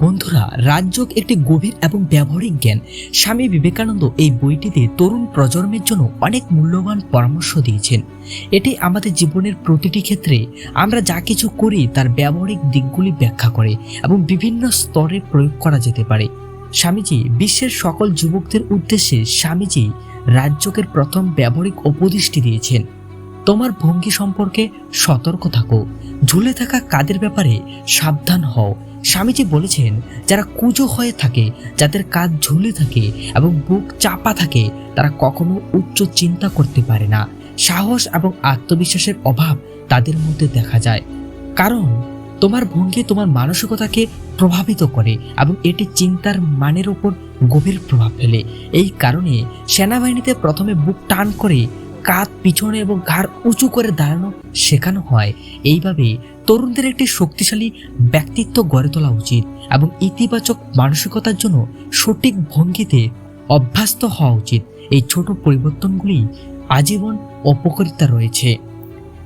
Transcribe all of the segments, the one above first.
বন্ধুরা, রাজযোগ একটি গভীর এবং ব্যবহারিক জ্ঞান। স্বামী বিবেকানন্দ এই বইটিতে তরুণ প্রজন্মের জন্য অনেক মূল্যবান পরামর্শ দিয়েছেন। এটি আমাদের জীবনের প্রতিটি ক্ষেত্রে আমরা যা কিছু করি তার ব্যবহারিক দিকগুলি ব্যাখ্যা করে এবং বিভিন্ন স্তরে প্রয়োগ করা যেতে পারে। স্বামীজি, বিশ্বের সকল যুবকদের উদ্দেশ্যে স্বামীজি রাজযোগের প্রথম ব্যবহারিক উপদেশটি দিয়েছেন। তোমার ভঙ্গি সম্পর্কে সতর্ক থাকো। ঝুলে থাকা কাদের ব্যাপারে সাবধান হও। স্বামীজি বলেছেন, যারা কুজো হয়ে থাকে, যাদের কাজ ঝুলে থাকে এবং বুক চাপা থাকে, তারা কখনো উচ্চ চিন্তা করতে পারে না। সাহস এবং আত্মবিশ্বাসের অভাব তাদের মধ্যে দেখা যায়। কারণ, তোমার ভঙ্গি তোমার মানসিকতাকে প্রভাবিত করে এবং এটি চিন্তার মানের ওপর গভীর প্রভাব ফেলে। এই কারণে সেনাবাহিনীতে প্রথমে বুক টান করে কাঁধ পিছনে এবং ঘাড় উঁচু করে দাঁড়ানো শেখানো হয়। এইভাবে তরুণদের একটি শক্তিশালী ব্যক্তিত্ব গড়ে তোলা উচিত এবং ইতিবাচক মানসিকতার জন্য সঠিক ভঙ্গিতে অভ্যস্ত হওয়া উচিত। এই ছোট পরিবর্তনগুলি আজীবন উপকারিতা রয়েছে।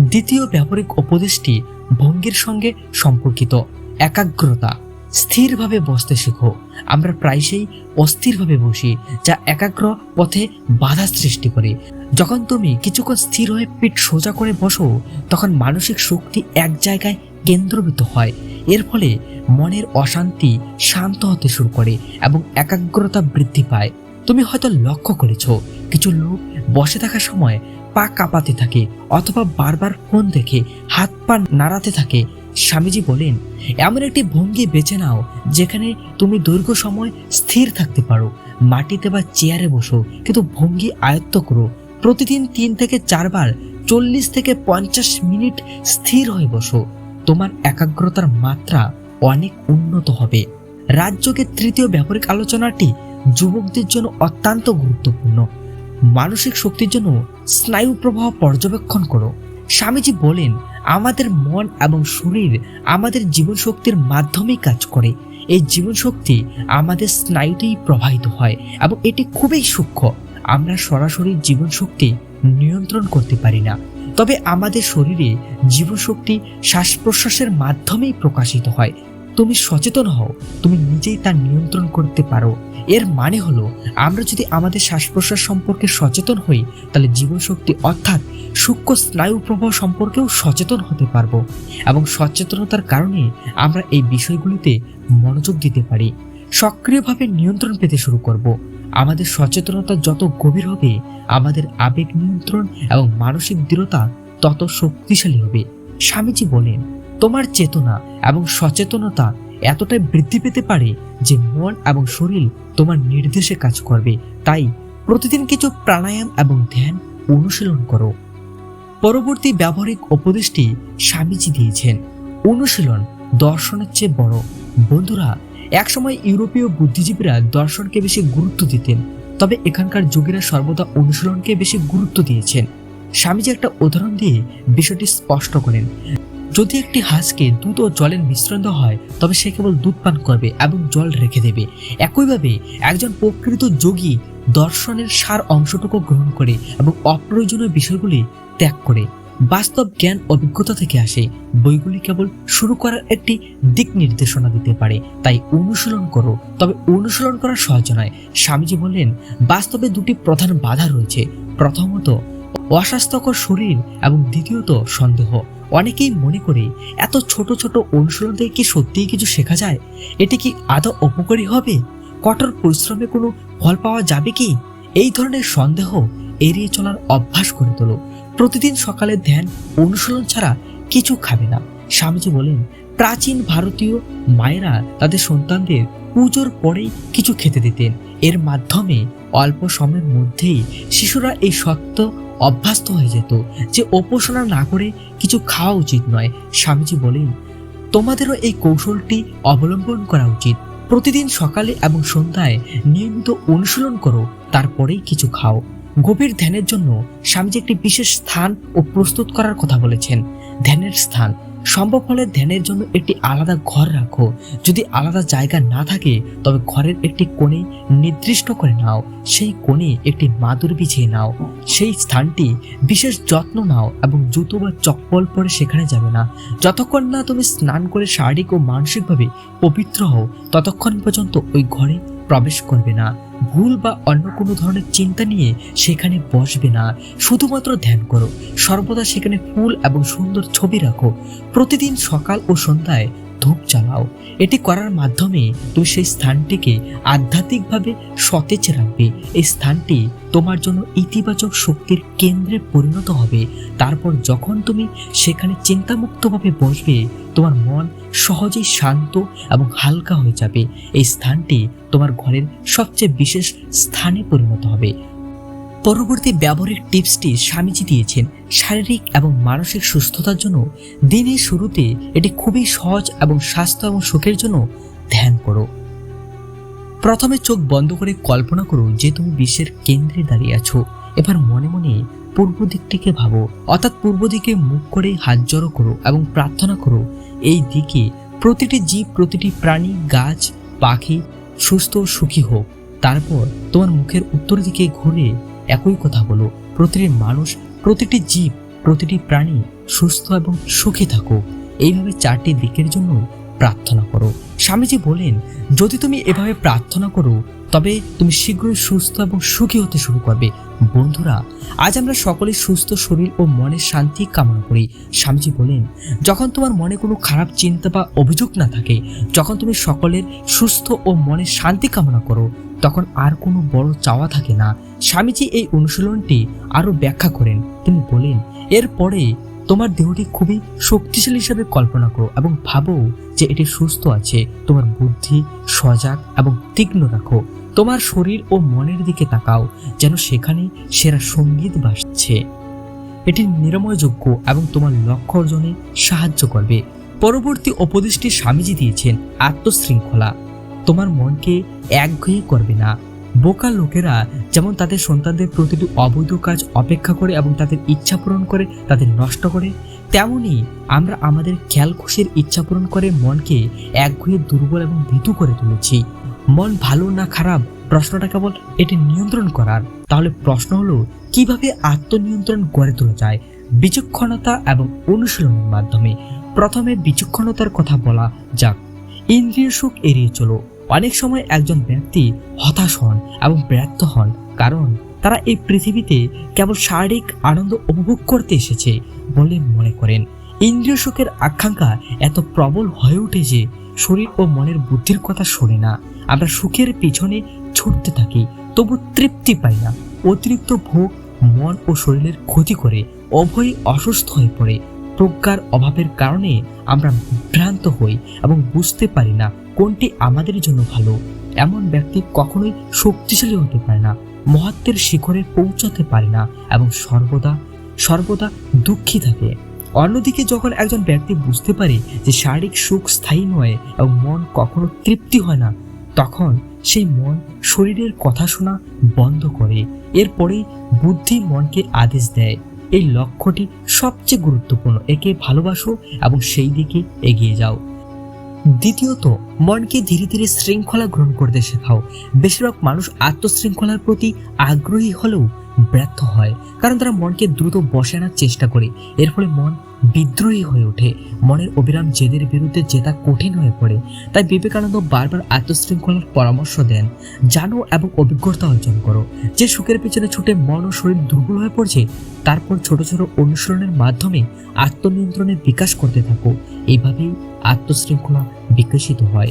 দ্বিতীয় ব্যবহারিক উপদেশটি ভঙ্গির সঙ্গে সম্পর্কিত। একাগ্রতা। স্থিরভাবে বসতে শেখো। আমরা প্রায়শই অস্থিরভাবে বসি, যা একাগ্র পথে বাধা সৃষ্টি করে। যখন তুমি কিছুক্ষণ স্থির হয়ে পিঠ সোজা করে বসো, তখন মানসিক শক্তি এক জায়গায় কেন্দ্রভূত হয়। এর ফলে মনের অশান্তি শান্ত হতে শুরু করে এবং একাগ্রতা বৃদ্ধি পায়। তুমি হয়তো লক্ষ্য করেছ, কিছু লোক বসে থাকার সময় পা কাঁপাতে থাকে অথবা বারবার ফোন দেখে হাত পা নাড়াতে থাকে। স্বামীজি বলেন, এমন একটি ভঙ্গি বেছে নাও যেখানে তুমি দীর্ঘ সময় স্থির থাকতে পারো। মাটিতে বা চেয়ারে বসো, কিন্তু ভঙ্গি আয়ত্ত করো। প্রতিদিন তিন থেকে চারবার চল্লিশ থেকে পঞ্চাশ মিনিট স্থির হয়ে বসো। তোমার একাগ্রতার মাত্রা অনেক উন্নত হবে। রাজ্যকে তৃতীয় ব্যবহারিক আলোচনাটি যুবকদের জন্য অত্যন্ত গুরুত্বপূর্ণ। মানসিক শক্তির জন্য স্নায়ু প্রবাহ পর্যবেক্ষণ করো। স্বামীজি বলেন, আমাদের মন এবং শরীর আমাদের জীবন শক্তির মাধ্যমেই কাজ করে। এই জীবন শক্তি আমাদের স্নায়ুতেই প্রবাহিত হয় এবং এটি খুবই সূক্ষ্ম। আমরা সরাসরি জীবনশক্তি নিয়ন্ত্রণ করতে পারি না। তবে আমাদের শরীরে জীবনশক্তি শ্বাস প্রশ্বাসের মাধ্যমেই প্রকাশিত হয়। তুমি সচেতন হও, তুমি নিজেই তা নিয়ন্ত্রণ করতে পারো। এর মানে হলো, আমরা যদি আমাদের শ্বাস প্রশ্বাস সম্পর্কে সচেতন হই, তাহলে জীবনশক্তি অর্থাৎ সূক্ষ্ম স্নায়ু প্রবাহ সম্পর্কেও সচেতন হতে পারব। এবং সচেতনতার কারণে আমরা এই বিষয়গুলিতে মনোযোগ দিতে পারি। সক্রিয়ভাবে নিয়ন্ত্রণ পেতে শুরু করব। আমাদের সচেতনতা যত গভীর হবে, আমাদের আবেগ নিয়ন্ত্রণ এবং মানসিক দৃঢ়তা তত শক্তিশালী হবে। স্বামীজি বলেন, তোমার চেতনা এবং সচেতনতা এতটাই বৃদ্ধি পেতে পারে যে মন এবং শরীর তোমার নির্দেশে কাজ করবে। তাই প্রতিদিন কিছু প্রাণায়াম এবং ধ্যান অনুশীলন করো। পরবর্তী ব্যবহারিক উপদেশটি স্বামীজি দিয়েছেন। অনুশীলন দর্শনের চেয়ে বড়। বন্ধুরা একসময় ইউরোপীয় বুদ্ধিজীবীরা দর্শনকে বেশি গুরুত্ব দিতেন, তবে এখানকার যোগীরা সর্বদা অনুশীলনকে বেশি গুরুত্ব দিয়েছেন। স্বামীজি একটা উদাহরণ দিয়ে বিষয়টি স্পষ্ট করেন। যদি একটি হাঁসকে দুধ ও জলের মিশ্রণ দেওয়া হয়, তবে সে কেবল দুধ পান করবে এবং জল রেখে দেবে। একইভাবে একজন প্রকৃত যোগী দর্শনের সার অংশটুকু গ্রহণ করে এবং অপ্রয়োজনীয় বিষয়গুলি ত্যাগ করে। বাস্তব জ্ঞান অভিজ্ঞতা থেকে আসে। বইগুলি কেবল শুরু করার একটি দিক নির্দেশনা দিতে পারে, তাই অনুশীলন করো। তবে অনুশীলন করা সহজ নয়। স্বামীজি বললেন, বাস্তবে দুটি প্রধান বাধা রয়েছে। প্রথমত, অস্বাস্থ্যকর শরীর এবং দ্বিতীয়ত, সন্দেহ। অনেকেই মনে করে, এত ছোট ছোট অনুশীলন থেকে কি সত্যিই কিছু শেখা যায়? এটি কি আদৌ উপকারী হবে? কঠোর পরিশ্রমে কোনো ফল পাওয়া যাবে কি? এই ধরনের সন্দেহ এড়িয়ে চলার অভ্যাস করে তোলো। প্রতিদিন সকালে ধ্যান, অনুশীলন ছাড়া কিছু খাবে না। স্বামীজি বলেন, প্রাচীন ভারতীয় মায়েরা তাদের সন্তানদের পুজোর পরেই কিছু খেতে দিতেন। এর মাধ্যমে অল্প সময়ের মধ্যেই শিশুরা এই সত্য অভ্যস্ত হয়ে যেত যে উপাসনা না করে কিছু খাওয়া উচিত নয়। স্বামীজি বলেন, তোমাদেরও এই কৌশলটি অবলম্বন করা উচিত। প্রতিদিন সকালে এবং সন্ধ্যায় নিয়মিত অনুশীলন করো, তারপরেই কিছু খাও। গভীর ধ্যানের জন্য স্বামীজি একটি বিশেষ স্থান ও প্রস্তুত করার কথা বলেছেন। ধ্যানের স্থান। সম্ভব হলে ধ্যানের জন্য একটি আলাদা ঘর রাখো। যদি আলাদা জায়গা না থাকে, তবে ঘরের একটি কোণে নির্দিষ্ট করে নাও। সেই কোণে একটি মাদুর বিছিয়ে নাও। সেই স্থানটি বিশেষ যত্ন নাও এবং জুতো বা চপ্পল পরে সেখানে যাবে না। যতক্ষণ না তুমি স্নান করে শারীরিক ও মানসিকভাবে পবিত্র হও, ততক্ষণ পর্যন্ত ওই ঘরে প্রবেশ করবে না। ভুল বা অন্য কোনো ধরনের চিন্তা নিয়ে সেখানে বসবে না। শুধুমাত্র ধ্যান করো। সর্বদা সেখানে ফুল এবং সুন্দর ছবি রাখো। প্রতিদিন সকাল ও সন্ধ্যায় ধূপ জ্বালাও। এটি করার মাধ্যমে তুমি সেই স্থানটিকে আধ্যাত্মিকভাবে সতেজ রাখবে। এই স্থানটি তোমার জন্য ইতিবাচক শক্তির কেন্দ্রে পরিণত হবে। তারপর যখন তুমি সেখানে চিন্তামুক্তভাবে বসবে, তোমার মন সহজেই শান্ত এবং হালকা হয়ে যাবে। এই স্থানটি তোমার ঘরের সবচেয়ে বিশেষ স্থানে পরিণত হবে। পরবর্তী ব্যবহারিক টিপসটি স্বামীজি দিয়েছেন শারীরিক এবং মানসিক সুস্থতার জন্য। দিনের শুরুতে এটি খুবই সহজ এবং স্বাস্থ্য এবং সুখের জন্য ধ্যান করো। প্রথমে চোখ বন্ধ করে কল্পনা করো যে তুমি বিশ্বের কেন্দ্রে দাঁড়িয়ে আছো। এবার মনে মনে পূর্ব দিকটিকে ভাবো, অর্থাৎ পূর্ব দিকে মুখ করে হাত জড়ো করো এবং প্রার্থনা করো, এই দিকে প্রতিটি জীব, প্রতিটি প্রাণী, গাছ, পাখি সুস্থ সুখী হোক। তারপর তোমার মুখের উত্তর দিকে ঘুরে একই কথা বলো। প্রতিটি মানুষ, প্রতিটি জীব, প্রতিটি প্রাণী সুস্থ এবং সুখী থাকুক। এইভাবে চারটি দিকের জন্য প্রার্থনা করো। স্বামীজি বলেন, যদি তুমি এভাবে প্রার্থনা করো, তবে তুমি শীঘ্রই সুস্থ এবং সুখী হতে শুরু করবে। বন্ধুরা, আজ আমরা সকলে সুস্থ শরীর ও মনের শান্তি কামনা করি। স্বামীজি বলেন, যখন তোমার মনে কোনো খারাপ চিন্তা বা অভিযোগ না থাকে, যখন তুমি সকলের সুস্থ ও মনের শান্তি কামনা করো তখন আর কোনো বড় চাওয়া থাকে না। স্বামীজি এই অনুশীলনটি আরও ব্যাখ্যা করেন। তিনি বলেন এরপরে তোমার দেহটি খুবই শক্তিশালী হিসাবে কল্পনা করো এবং ভাবো যে এটি সুস্থ আছে। তোমার বুদ্ধি সজাগ এবং তীক্ষ্ণ রাখো। তোমার শরীর ও মনের দিকে তাকাও, যেন সেখানে সেরা সংগীত বাসছে এটি নিরাময়যোগ্য এবং তোমার লক্ষ্য অর্জনে সাহায্য করবে। পরবর্তী উপদেশটি স্বামীজি দিয়েছেন, আত্মশৃঙ্খলা। তোমার মনকে একঘেয়ে করবে না। বোকা লোকেরা যেমন তাদের সন্তানদের প্রতিটি অবৈধ কাজ অপেক্ষা করে এবং তাদের ইচ্ছা পূরণ করে, তাদের নষ্ট করে, তেমনি আমরা আমাদের খেয়াল খুশির ইচ্ছা পূরণ করে মনকে একঘেয়ে দুর্বল এবং ভীতু করে তুলেছি। মন ভালো না খারাপ, প্রশ্নটা কেবল এটি নিয়ন্ত্রণ করার। তাহলে প্রশ্ন হলো, কীভাবে আত্মনিয়ন্ত্রণ গড়ে তোলা যায়? বিচক্ষণতা এবং অনুশীলনের মাধ্যমে। প্রথমে বিচক্ষণতার কথা বলা যাক। ইন্দ্রিয় সুখ এড়িয়ে চলো। অনেক সময় একজন ব্যক্তি হতাশ হন এবং ব্যর্থ হন, কারণ তারা এই পৃথিবীতে কেবল শারীরিক আনন্দ উপভোগ করতে এসেছে বলে মনে করেন। ইন্দ্রিয় সুখের আকাঙ্ক্ষা এত প্রবল হয়ে ওঠে যে শরীর ও মনের বুদ্ধির কথা শোনে না। আমরা সুখের পিছনে ছুটতে থাকি, তবু তৃপ্তি পাই না। অতিরিক্ত ভোগ মন ও শরীরের ক্ষতি করে, উভয়ই অসুস্থ হয়ে পড়ে। প্রজ্ঞার অভাবের কারণে আমরা বিভ্রান্ত হই এবং বুঝতে পারি না কোনটি আমাদের জন্য ভালো? এমন ব্যক্তি কখনোই শক্তিশালী হতে পারে না, মহত্বের শিখরে পৌঁছাতে পারে না এবং সর্বদা সর্বদা দুঃখী থাকে। অন্যদিকে যখন একজন ব্যক্তি বুঝতে পারে যে শারীরিক সুখ স্থায়ী নয় এবং মন কখনো তৃপ্তি হয় না, তখন সেই মন শরীরের কথা শোনা বন্ধ করে। এরপরেই বুদ্ধি মনকে আদেশ দেয়। এই লক্ষ্যটি সবচেয়ে গুরুত্বপূর্ণ। একে ভালোবাসো এবং সেই দিকে এগিয়ে যাও। দ্বিতীয়ত, মনকে ধীরে ধীরে শৃঙ্খলা গ্রহণ করতে শেখাও। বেশিরভাগ মানুষ আত্মশৃঙ্খলার প্রতি আগ্রহী হলেও ব্যর্থ হয়, কারণ তারা মনকে দ্রুত বসে আনার চেষ্টা করে। এর ফলে মন বিদ্রোহী হয়ে ওঠে। মনের অবিরাম জেদের বিরুদ্ধে জেতা কঠিন হয়ে পড়ে, তাই বিবেকানন্দ বারবার আত্মশৃঙ্খলার পরামর্শ দেন। জানো এবং অভিজ্ঞতা অর্জন করো। যে সুখের পেছনে ছুটে মন ও শরীর দুর্বল হয়ে পড়ছে, তারপর ছোট ছোট অনুসরণের মাধ্যমে আত্মনিয়ন্ত্রণের বিকাশ করতে থাকো। এইভাবেই আত্মশৃঙ্খলা বিকশিত হয়।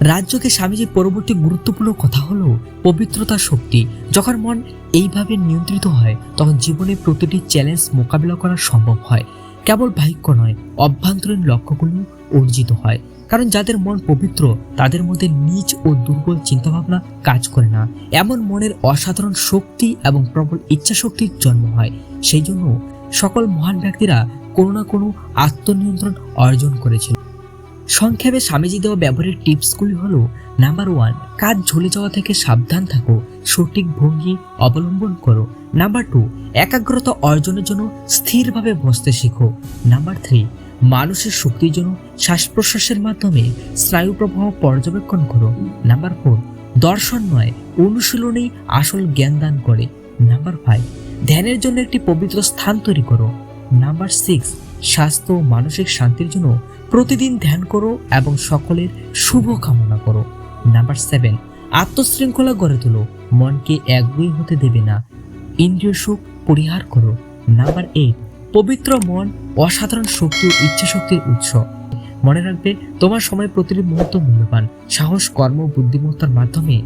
রাজ্যকে স্বামীজির পরবর্তী গুরুত্বপূর্ণ কথা হলো পবিত্রতা শক্তি। যখন মন এইভাবে নিয়ন্ত্রিত হয়, তখন জীবনে প্রতিটি চ্যালেঞ্জ মোকাবিলা করা সম্ভব হয়। কেবল ভাগ্য নয়, অভ্যন্তরীণ লক্ষ্যগুলো অর্জিত হয়। কারণ যাদের মন পবিত্র, তাদের মধ্যে নিজ ও দুর্বল চিন্তাভাবনা কাজ করে না। এমন মনের অসাধারণ শক্তি এবং প্রবল ইচ্ছা শক্তির জন্ম হয়। সেই জন্য সকল মহান ব্যক্তিরা কোনো না কোনো আত্মনিয়ন্ত্রণ অর্জন করেছিল। সংক্ষেপে স্বামীজি দেওয়া ব্যবহারের টিপসগুলি হলো, নাম্বার ওয়ান কাজ ঝুলে যাওয়া থেকে সাবধান থাকো, সঠিক ভঙ্গি অবলম্বন করো। নাম্বার টু, একাগ্রতা অর্জনের জন্য স্থিরভাবে বসতে শেখো। নাম্বার থ্রি মানুষের শক্তির জন্য শ্বাস প্রশ্বাসের মাধ্যমে স্নায়ু প্রবাহ পর্যবেক্ষণ করো। নাম্বার ফোর, দর্শন নয়, অনুশীলনেই আসল জ্ঞান দান করে। নাম্বার ফাইভ, ধ্যানের জন্য একটি পবিত্র স্থান তৈরি করো। নাম্বার সিক্স, স্বাস্থ্য ও মানসিক শান্তির জন্য প্রতিদিন ধ্যান করো এবং সকলের শুভ কামনা করো। নাম্বার সেভেন আত্মশৃঙ্খলা গড়ে তোলো। মনকে একগুই হতে দেবে না। ইন্দ্রিয় সুখ পরিহার করো। নাম্বার এইট পবিত্র মন অসাধারণ শক্তি ও ইচ্ছা শক্তির উৎস। মনে রাখবে, তোমার সময় প্রতিটি মুহূর্ত মূল্যবান। সাহস, কর্ম, বুদ্ধিমত্তার মাধ্যমে